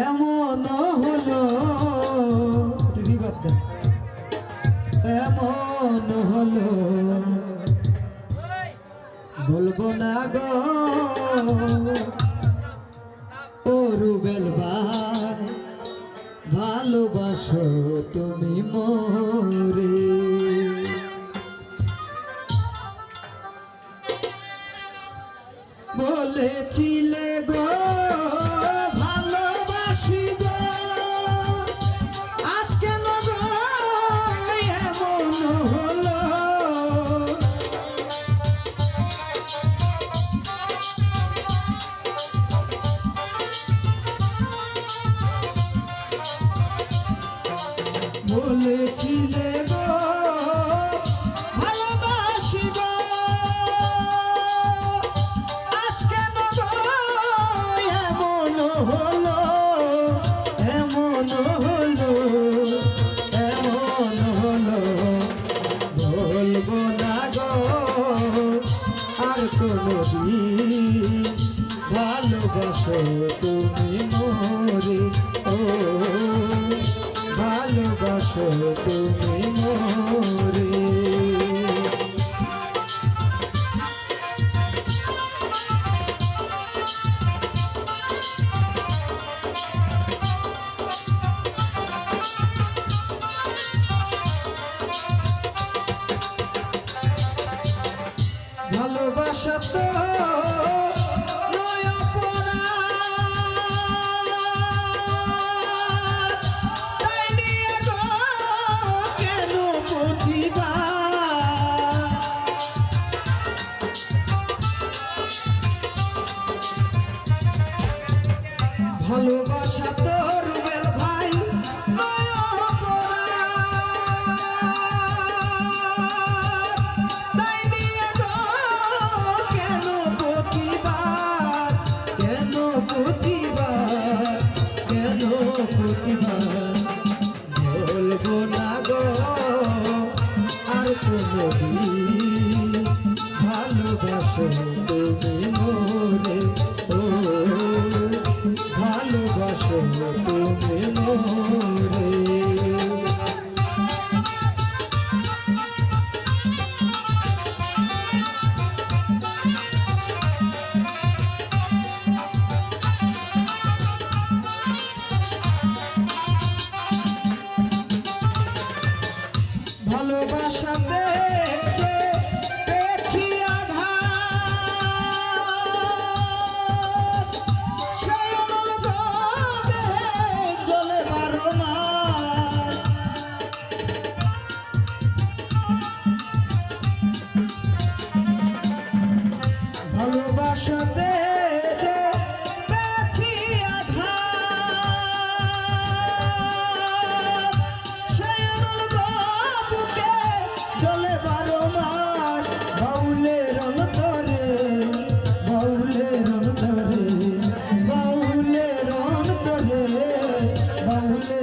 এমন হলো এমন হলো বলব না গরু ও রুবেল ভালোবাসো তুমি মোরে। বলেছি বলেছিলে গো, ভালোবাসি গো। আজকে নগ এমন হলো এমন হলো, এমন আর কোনো ভালোবাসো তুমি মোরে। ও ভালোবাসো তুমি মোরে। ভালোবাসা তো ভালোবাসা তো রুবেল ভাই কেন প্রতিবাদ? কেন প্রতিবাদ? কেন প্রতিবাদ? বলব না গো, আর কোনো ভালোবাসো ভালোবাসাতে